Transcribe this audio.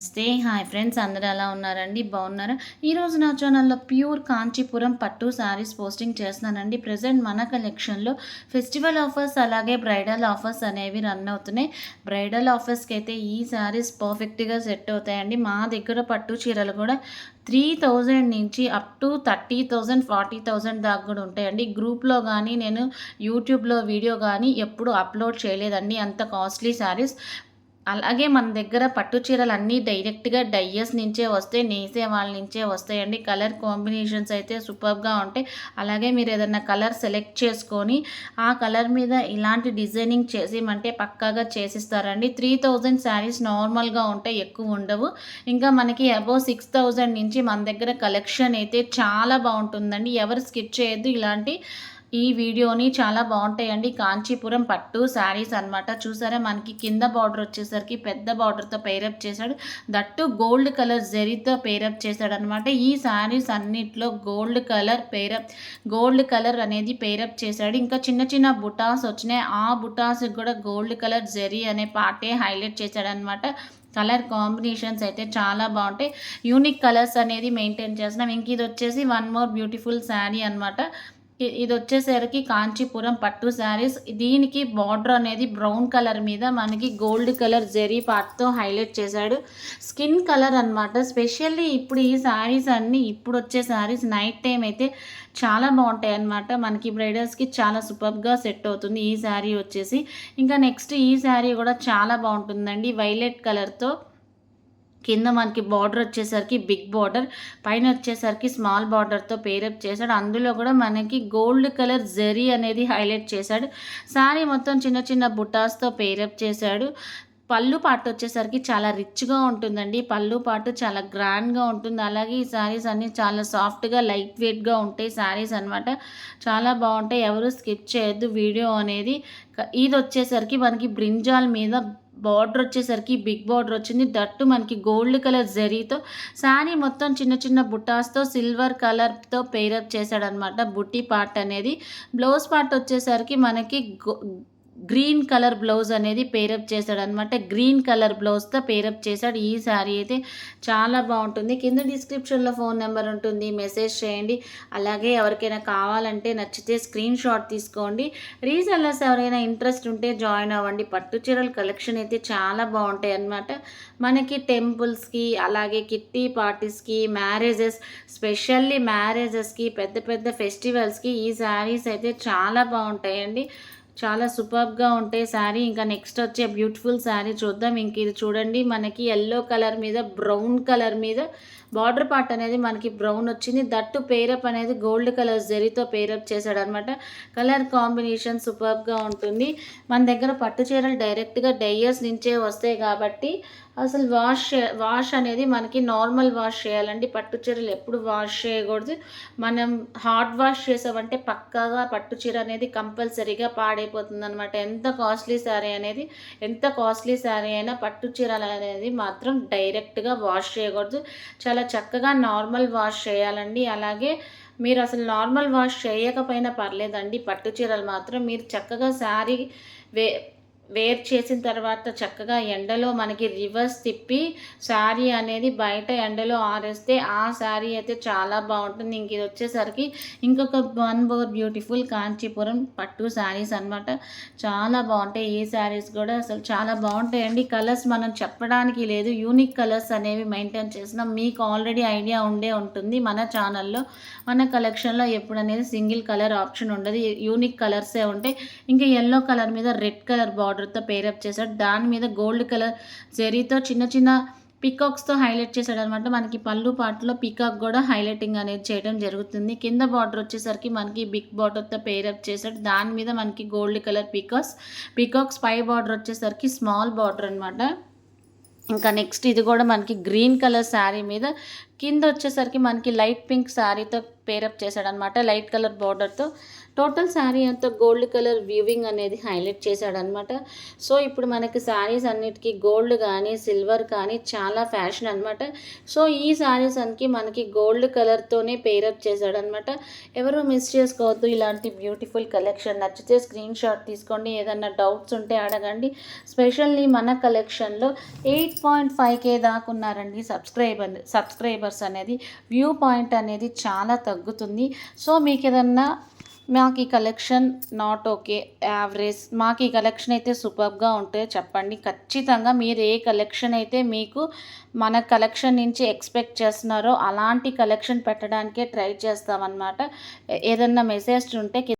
నమస్తే hi friends అందరూ ఎలా ఉన్నారండి? బాగున్నారా? ఈరోజు నా ఛానల్లో ప్యూర్ కాంచీపురం పట్టు శారీస్ పోస్టింగ్ చేస్తున్నానండి. ప్రజెంట్ మన కలెక్షన్లో ఫెస్టివల్ ఆఫర్స్ అలాగే బ్రైడల్ ఆఫర్స్ అనేవి రన్ అవుతున్నాయి. బ్రైడల్ ఆఫర్స్కి అయితే ఈ శారీస్ పర్ఫెక్ట్గా సెట్ అవుతాయండి. మా దగ్గర పట్టు చీరలు కూడా త్రీ థౌజండ్ నుంచి up to thirty thousand forty thousand దాకా కూడా ఉంటాయండి. గ్రూప్లో కానీ నేను యూట్యూబ్లో వీడియో కానీ ఎప్పుడు అప్లోడ్ చేయలేదండి. అంత కాస్ట్లీ శారీస్ అలాగే మన దగ్గర పట్టు చీరలు అన్నీ డైరెక్ట్గా డయ్యస్ నుంచే వస్తాయి నేసే వాళ్ళ నుంచే వస్తాయండి. కలర్ కాంబినేషన్స్ అయితే సూపర్గా ఉంటాయి. అలాగే మీరు ఏదైనా కలర్ సెలెక్ట్ చేసుకొని ఆ కలర్ మీద ఇలాంటి డిజైనింగ్ చేసేమంటే పక్కాగా చేసిస్తారండి. త్రీ థౌజండ్ శారీస్ నార్మల్గా ఉంటాయి ఎక్కువ ఉండవు. ఇంకా మనకి అబౌవ్ సిక్స్ థౌజండ్ నుంచి మన దగ్గర కలెక్షన్ అయితే చాలా బాగుంటుందండి. ఎవరు స్కిప్ చేయొద్దు ఇలాంటి ఈ వీడియోని చాలా బాగుంటాయండి. కాంచీపురం పట్టు శారీస్ అనమాట చూసారా? మనకి కింద బార్డర్ వచ్చేసరికి పెద్ద బార్డర్తో పేరప్ చేశాడు. దట్టు గోల్డ్ కలర్ జరీతో పేరప్ చేశాడు అనమాట ఈ శారీస్ అన్నిట్లో gold colour pair up gold colour అనేది పేరప్ చేశాడు. ఇంకా చిన్న చిన్న బుటాస్ వచ్చినాయి. ఆ బుటాస్కి కూడా గోల్డ్ కలర్ జరీ అనే పార్టే హైలైట్ చేశాడనమాట కలర్ కాంబినేషన్స్ అయితే చాలా బాగుంటాయి. యూనిక్ కలర్స్ అనేది మెయింటైన్ చేస్తున్నాం. ఇంక ఇది వచ్చేసి వన్ మోర్ బ్యూటిఫుల్ శారీ అనమాట ఇది వచ్చేసరికి కాంచీపురం పట్టు శారీస్. దీనికి బార్డర్ అనేది బ్రౌన్ కలర్ మీద మనకి గోల్డ్ కలర్ జెరీ పార్ట్తో హైలైట్ చేశాడు. స్కిన్ కలర్ అనమాట స్పెషల్లీ ఇప్పుడు ఈ శారీస్ అన్నీ ఇప్పుడు వచ్చే శారీస్ నైట్ టైం అయితే చాలా బాగుంటాయి అనమాట మనకి బ్రైడల్స్కి చాలా సూపర్గా సెట్ అవుతుంది ఈ శారీ వచ్చేసి. ఇంకా నెక్స్ట్ ఈ శారీ కూడా చాలా బాగుంటుందండి. వైలెట్ కలర్తో. కింద మనకి బార్డర్ వచ్చేసరికి బిగ్ బార్డర్ పైన వచ్చేసరికి స్మాల్ బార్డర్తో పేరప్ చేశాడు. అందులో కూడా మనకి గోల్డ్ కలర్ జరీ అనేది హైలైట్ చేశాడు. సారీ మొత్తం చిన్న చిన్న బుటాస్తో పేరప్ చేశాడు. పళ్ళు పాటు వచ్చేసరికి చాలా రిచ్గా ఉంటుందండి. పళ్ళు పాటు చాలా గ్రాండ్గా ఉంటుంది. అలాగే ఈ శారీస్ అన్నీ చాలా సాఫ్ట్గా లైట్ వెయిట్గా ఉంటాయి శారీస్ అనమాట చాలా బాగుంటాయి. ఎవరు స్కిప్ చేయొద్దు వీడియో అనేది. ఇది వచ్చేసరికి మనకి బ్రింజాల్ మీద బార్డర్ వచ్చేసరికి బిగ్ బార్డర్ వచ్చింది. దట్టు మనకి గోల్డ్ కలర్ జరీతో శారీ మొత్తం చిన్న చిన్న బుటాస్తో సిల్వర్ కలర్తో పేరప్ చేశాడనమాట బుట్టి పార్ట్ అనేది. బ్లౌజ్ పార్ట్ వచ్చేసరికి మనకి గ్రీన్ కలర్ బ్లౌజ్ అనేది పేరప్ చేశాడు అనమాట గ్రీన్ కలర్ బ్లౌజ్తో పేరప్ చేశాడు. ఈ శారీ అయితే చాలా బాగుంటుంది. కింద డిస్క్రిప్షన్లో ఫోన్ నెంబర్ ఉంటుంది. మెసేజ్ చేయండి. అలాగే ఎవరికైనా కావాలంటే నచ్చితే స్క్రీన్ షాట్ తీసుకోండి. రీసెల్లర్స్ ఎవరైనా ఇంట్రెస్ట్ ఉంటే జాయిన్ అవ్వండి. పట్టు చీరల కలెక్షన్ అయితే చాలా బాగుంటాయి అనమాట మనకి టెంపుల్స్కి అలాగే కిట్టి పార్టీస్కి మ్యారేజెస్ స్పెషల్లీ మ్యారేజెస్కి పెద్ద పెద్ద ఫెస్టివల్స్కి ఈ శారీస్ అయితే చాలా బాగుంటాయండి. చాలా సూపర్గా ఉంటాయి శారీ. ఇంకా నెక్స్ట్ వచ్చే బ్యూటిఫుల్ శారీ చూద్దాం. ఇంక ఇది చూడండి మనకి ఎల్లో కలర్ మీద బ్రౌన్ కలర్ మీద బార్డర్ పార్ట్ అనేది మనకి బ్రౌన్ వచ్చింది. దట్టు పేరప్ అనేది గోల్డ్ కలర్ జరీతో పేరప్ చేశాడు అనమాట కలర్ కాంబినేషన్ సూపర్గా ఉంటుంది. మన దగ్గర పట్టు చీరలు డైరెక్ట్గా డైయర్స్ నుంచే వస్తాయి కాబట్టి అసలు వాష్ వాష్ అనేది మనకి నార్మల్ వాష్ చేయాలండి. పట్టు చీరలు ఎప్పుడు వాష్ చేయకూడదు. మనం హార్డ్ వాష్ చేసామంటే పక్కాగా పట్టు చీర అనేది కంపల్సరీగా పాడే అనమాట ఎంత కాస్ట్లీ శారీ అనేది ఎంత కాస్ట్లీ శారీ అయినా పట్టు చీరలు అనేది మాత్రం డైరెక్ట్గా వాష్ చేయకూడదు. చాలా చక్కగా నార్మల్ వాష్ చేయాలండి. అలాగే మీరు అసలు నార్మల్ వాష్ చేయకపోయినా పర్లేదండి. పట్టు చీరలు మాత్రం మీరు చక్కగా శారీ వే వేర్ చేసిన తర్వాత చక్కగా ఎండలో మనకి రివర్స్ తిప్పి శారీ అనేది బయట ఎండలో ఆరేస్తే ఆ శారీ అయితే చాలా బాగుంటుంది. ఇంక ఇది వచ్చేసరికి ఇంకొక వన్ బోర్ బ్యూటిఫుల్ కాంచీపురం పట్టు శారీస్ అనమాట చాలా బాగుంటాయి. ఈ శారీస్ కూడా అసలు చాలా బాగుంటాయండి. కలర్స్ మనం చెప్పడానికి లేదు. యూనిక్ కలర్స్ అనేవి మెయింటైన్ చేసినాం మీకు ఆల్రెడీ ఐడియా ఉండే ఉంటుంది. మన ఛానల్లో మన కలెక్షన్లో ఎప్పుడు అనేది సింగిల్ కలర్ ఆప్షన్ ఉండదు. యూనిక్ కలర్సే ఉంటాయి. ఇంకా ఎల్లో కలర్ మీద రెడ్ కలర్ బాడీ బార్డర్తో పేరప్ చేశాడు. దాని మీద గోల్డ్ కలర్ జెరీతో చిన్న చిన్న పికాక్స్తో హైలైట్ చేశాడు అనమాట మనకి పళ్ళు పాటలో పికాక్ కూడా హైలైటింగ్ అనేది చేయడం జరుగుతుంది. కింద బార్డర్ వచ్చేసరికి మనకి బిగ్ బార్డర్తో పేరప్ చేశాడు. దాని మీద మనకి గోల్డ్ కలర్ పికాక్స్ పికాక్స్ పై బార్డర్ వచ్చేసరికి స్మాల్ బార్డర్ అనమాట. ఇంకా నెక్స్ట్ ఇది కూడా మనకి గ్రీన్ కలర్ శారీ మీద కింద వచ్చేసరికి మనకి లైట్ పింక్ శారీతో పేరప్ చేశాడనమాట లైట్ కలర్ బార్డర్తో టోటల్ శారీ అంతా గోల్డ్ కలర్ వ్యూవింగ్ అనేది హైలైట్ చేశాడనమాట సో ఇప్పుడు మనకి శారీస్ అన్నిటికీ గోల్డ్ కానీ సిల్వర్ కానీ చాలా ఫ్యాషన్ అనమాట సో ఈ శారీస్ అనికి మనకి గోల్డ్ కలర్తోనే పేరప్ చేశాడనమాట ఎవరు మిస్ చేసుకోవద్దు. ఇలాంటి బ్యూటిఫుల్ కలెక్షన్ నచ్చితే స్క్రీన్ షాట్ తీసుకోండి. ఏదన్నా డౌట్స్ ఉంటే అడగండి. స్పెషల్లీ మన కలెక్షన్లో ఎయిట్ పాయింట్ ఫైవ్ కే దాకా ఉన్నారండి సబ్స్క్రైబర్ సబ్స్క్రైబర్స్ అనేది వ్యూ పాయింట్ అనేది చాలా తగ్గుతుంది. సో మీకు ఏదన్నా మాకు ఈ కలెక్షన్ నాట్ ఓకే యావరేజ్ మాకు ఈ కలెక్షన్ అయితే సూపర్గా ఉంటే చెప్పండి. ఖచ్చితంగా మీరు ఏ కలెక్షన్ అయితే మీకు మన కలెక్షన్ నుంచి ఎక్స్పెక్ట్ చేస్తున్నారో అలాంటి కలెక్షన్ పెట్టడానికే ట్రై చేస్తామన్నమాట. ఏదన్నా మెసేజ్ ఉంటే